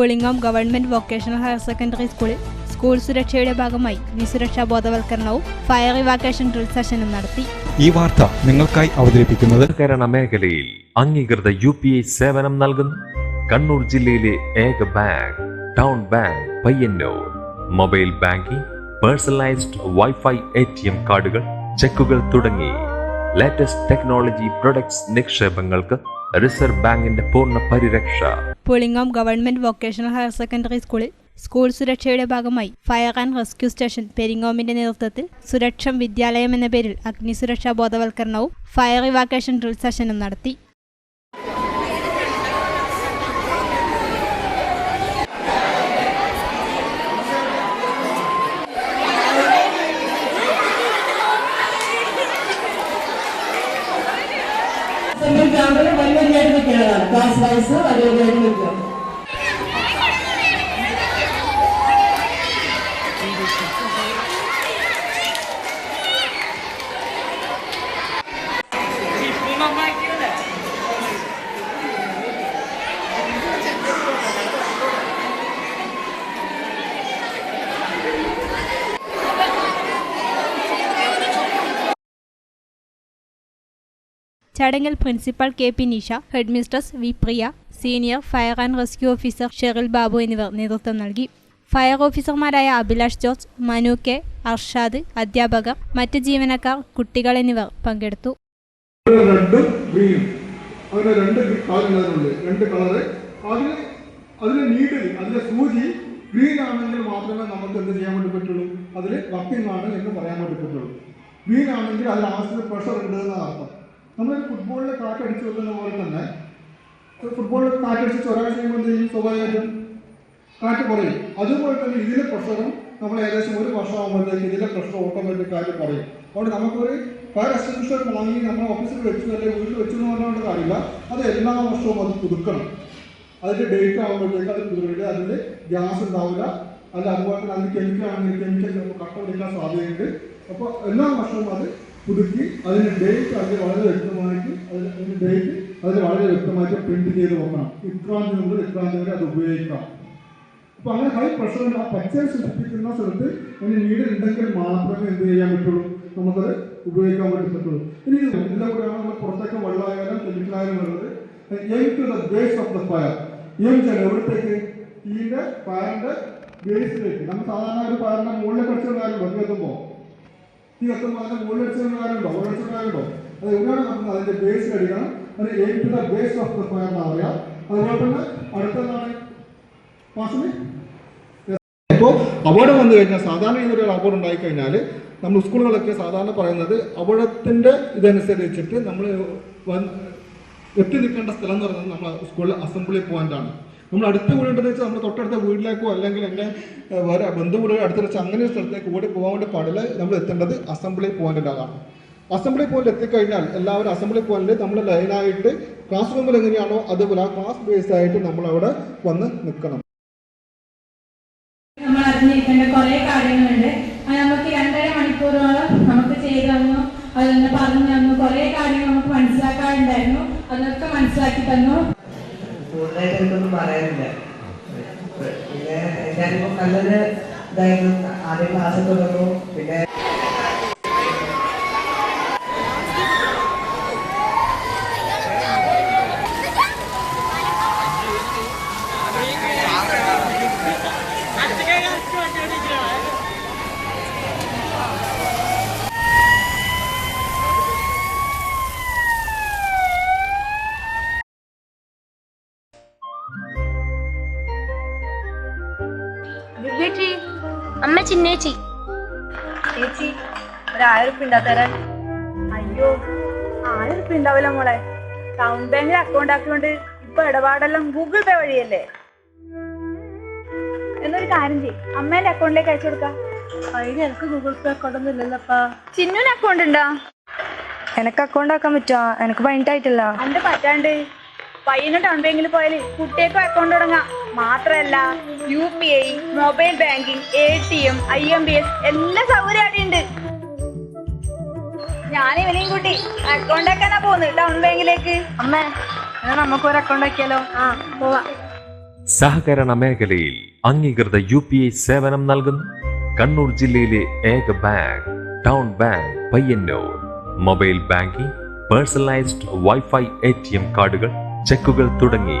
Pulingome government vocational higher secondary സ്കൂളിൽ school സുരക്ഷയുടെ ഭാഗമായി നിസുരക്ഷാ ബോധവൽക്കരണവും ഫയർ ഇവാക്കേഷൻ ഡ്രിൽ സെഷനും നടത്തി. ഈ വാർത്ത നിങ്ങൾക്കായി അവതരിപ്പിക്കുന്നത് കേരള മേഖലയിൽ അംഗീകൃത യു പി ഐ സേവനം നൽകുന്നു. കണ്ണൂർ ജില്ലയിലെ ഏക bank town bank Payyanur. Mobile banking personalised wifi A T M കാർഡുകൾ ചെക്കുകൾ തുടങ്ങി. ലേറ്റസ്റ്റ് ടെക്നോളജി പ്രൊഡക്ട്സ് നിക്ഷേപങ്ങൾക്ക് റിസർവ് ബാങ്കിന്റെ പൂർണ പരിരക്ഷ. Pulingome government vocational higher secondary സ്കൂളിൽ സ്കൂൾ സുരക്ഷയുടെ ഭാഗമായി ഫയർ ആൻഡ് റെസ്ക്യൂ സ്റ്റേഷൻ പെരിങ്ങോമിന്റെ നേതൃത്വത്തിൽ സുരക്ഷം വിദ്യാലയം എന്ന പേരിൽ അഗ്നിസുരക്ഷാ ബോധവൽക്കരണവും ഫയർ ഇവാക്കേഷൻ ഡ്രിൽ സെഷനും നടത്തി. വരിവരിയായിട്ട് നിൽക്കുന്നതാണ് ക്ലാസ് വൈസ് വരിവരിയായിട്ട് നിൽക്കുക ചടങ്ങിൽ principal K P Nisha head mistress V Priya senior fire and rescue officer Sheril Babu എന്നിവർ നേതൃത്വം നൽകി. ഫയർ ഓഫീസർമാരായ അഭിലാഷ് ജോർജ് മനു കെ അർഷാദ് അധ്യാപകർ മറ്റ് ജീവനക്കാർ കുട്ടികൾ എന്നിവർ പങ്കെടുത്തു. റെഡും രണ്ട് രണ്ട് അതിന് നീഡിൽ സൂചി ഗ്രീൻ ആണെങ്കിൽ മാത്രമേ നമുക്ക് എന്ത് ചെയ്യാൻ വേണ്ടി പറ്റുള്ളൂ? അതിൽ വർക്കിംഗ് ആണ് എന്ന് പറയാൻ വേണ്ടി പറ്റുള്ളൂ. ഗ്രീൻ ആണെങ്കിൽ അതിൽ ആവശ്യത്തിന് പ്രഷർ ഉണ്ട് എന്നാണ് അർത്ഥം. നമ്മൾ ഫുട്ബോളിൽ അടിച്ചു വെക്കുന്ന പോലെ തന്നെ ഫുട്ബോളിൽ കാറ്റടിച്ച് ചൊരാൻ ചെയ്യുമ്പോൾ ചെയ്യും? സ്വാഭാവികമായിട്ടും കാറ്റ് കുറയും. അതുപോലെ തന്നെ ഇതിലെ പ്രഷറും നമ്മൾ ഏകദേശം ഒരു വർഷം ആകുമ്പോഴത്തേക്ക് ഇതിലെ പ്രഷർ ഓട്ടോമാറ്റിക് ആയിട്ട് കുറയും. അതുകൊണ്ട് നമുക്കൊരു ഫയർ എക്സ്റ്റിങ്ഷർ വാങ്ങി നമ്മുടെ ഓഫീസിൽ വെച്ചു അല്ലെങ്കിൽ വീട്ടിൽ വെച്ചു എന്ന് പറഞ്ഞുകൊണ്ട് കാര്യമില്ല. അത് എല്ലാ വർഷവും അത് പുതുക്കണം. അതിന്റെ ഡേറ്റ് ആകുമ്പോഴത്തേക്ക് അത് പുതുക്കിയിട്ട് അതിൽ ഗ്യാസ് ഉണ്ടാവില്ല. അല്ല അതുപോലെ തന്നെ അതിന് കെമിക്കൽ ആണെങ്കിൽ കെമിക്കൽ നമുക്ക് കട്ട പിടിക്കാൻ സാധ്യതയുണ്ട്. അപ്പോൾ എല്ലാ വർഷവും അത് പുതുക്കി അതിന് ഡേറ്റ് അതിൽ വളരെ വ്യക്തമായിട്ട് അതിന് അതിന്റെ ഡേറ്റ് അതിൽ വളരെ വ്യക്തമായിട്ട് പ്രിന്റ് ചെയ്ത് വെക്കണം. ഇത്രാം തീയതി മുതൽ ഇത്രാം തീയതി വരെ അത് ഉപയോഗിക്കാം അപ്പൊ അങ്ങനെ ഹൈ പ്രഷറിൽ ആ പച്ചയെ സൃഷ്ടിക്കുന്ന സ്ഥലത്ത് അതിന് നീട് ഉണ്ടെങ്കിൽ മാത്രമേ എന്ത് ചെയ്യാൻ പറ്റുള്ളൂ? നമുക്കത് ഉപയോഗിക്കാൻ വേണ്ടി പറ്റുള്ളൂ. ഇനി ഇതിന്റെ കൂടെയാണ് നമ്മൾ പുറത്തേക്ക് വെള്ളമായാലും കെമിക്കലായാലും വരുന്നത് aim to base of the fire aim ചെയ്യണം എവിടത്തേക്ക്? തീന്റെ ഫയറിന്റെ ബേസിലേക്ക് നമ്മൾ സാധാരണ ഒരു ഫയറിന്റെ മുകളിലെ കുറച്ച് കാര്യം തീ എത്തുമ്പോൾ അതിന്റെ മുകളിൽ അടിച്ച കാര്യമുണ്ടോ മുകളിൽ കാര്യമുണ്ടോ അത് എവിടെയാണ് നമുക്ക് അതിന്റെ ബേസ് അടിക്കണം. അതിന് aim base of the fire എന്നാ പറയാം അതുപോലെ തന്നെ അടുത്തതാണ്. മാസമേ അപകടം വന്നു കഴിഞ്ഞാൽ സാധാരണ ഇതൊരു അപകടം ഉണ്ടായി കഴിഞ്ഞാൽ നമ്മൾ സ്കൂളുകളൊക്കെ സാധാരണ പറയുന്നത് അപകടത്തിന്റെ ഇതനുസരിച്ചിട്ട് നമ്മൾ എത്തി നിൽക്കേണ്ട സ്ഥലം എന്ന് പറയുന്നത് നമ്മൾ സ്കൂളിൽ അസംബ്ലി പോയിന്റ് ആണ്. നമ്മൾ അടുത്ത വീടുണ്ടെന്ന് വെച്ചാൽ നമ്മൾ തൊട്ടടുത്ത വീട്ടിലേക്കോ അല്ലെങ്കിൽ എന്റെ വേറെ ബന്ധുവീടുകൾ അടുത്ത വെച്ച് അങ്ങനെ ഒരു സ്ഥലത്തേക്ക് ഓടി പോകാൻ വേണ്ടി പാടില്ല. നമ്മൾ എത്തേണ്ടത് അസംബ്ലി പോയിന്റിലാണ് അസംബ്ലി പോയിന്റ് എത്തിക്കഴിഞ്ഞാൽ എല്ലാവരും അസംബ്ലി പോയിന്റിൽ നമ്മൾ ലൈനായിട്ട് ക്ലാസ് റൂമിൽ എങ്ങനെയാണോ അതുപോലെ ആ ക്ലാസ് ബേസ് ആയിട്ട് നമ്മൾ അവിടെ വന്ന് നിൽക്കണം. നമ്മൾ അറിഞ്ഞിരിക്കേണ്ട കുറെ കാര്യങ്ങളുണ്ട്. നമുക്ക് നമുക്ക് പറഞ്ഞു തന്നു. കുറെ കാര്യങ്ങൾ നമുക്ക് മനസ്സിലാക്കാനുണ്ടായിരുന്നു. അതൊക്കെ മനസ്സിലാക്കി തന്നു. എനിക്കൊന്നും പറയാനില്ല. പിന്നെ ഞാനിപ്പോ നല്ലൊരു ഇതായിരുന്നു. ആദ്യം ക്ലാസ് തുടങ്ങും. പിന്നെ ചേച്ചി അമ്മ ചിന്നേച്ചി ചേച്ചി ഒരു ആയിരം അയ്യോ ആയിരം ഉറുപ്പ ഉണ്ടാവില്ല മോളെ ടൗൺ ബാങ്കിൽ അക്കൗണ്ട് ആക്കിയോണ്ട് ഇപ്പൊ ഇടപാടെല്ലാം ഗൂഗിൾ പേ വഴിയല്ലേ? എന്നൊരു കാര്യം ചെയ്യും. അമ്മേന്റെ അക്കൗണ്ടിലേക്ക് അയച്ചു കൊടുക്കാം. അതിന് എനിക്ക് ഗൂഗിൾ പേ അക്കൗണ്ട് ഒന്നും ഇല്ലല്ലപ്പാ ചിന്നുവിന് അക്കൗണ്ട് ഉണ്ടോ? എനക്ക് അക്കൗണ്ട് ആക്കാൻ പറ്റുമോ എനിക്ക് പതിനെട്ടായിട്ടില്ല എന്റെ പറ്റാണ്ട്. പയ്യന് ടൗൺ ബാങ്കിൽ പോയാൽ കുട്ടിയൊക്കെ അക്കൗണ്ട് തുടങ്ങാം. മാത്രല്ല U P I mobile banking A T M I M B S എല്ലാ സൗകര്യം അവിടെ ഉണ്ട് ഞാൻ ഇവനെയും കൂട്ടി അക്കൗണ്ട് ആക്കാനാ പോകുന്നത് ടൗൺ ബാങ്കിലേക്ക്. അമ്മേ എന്നാ നമുക്ക് ഒരു അക്കൗണ്ട് ആക്കിയാലോ ആ പോവാ. സഹകരണ മേഖലയിൽ അംഗീകൃത യു പി ഐ സേവനം നൽകുന്നു. കണ്ണൂർ ജില്ലയിലെ ഏക bank town bank Payyanur. Mobile banking personalised wifi A T M കാർഡുകൾ ചെക്കുകൾ തുടങ്ങി.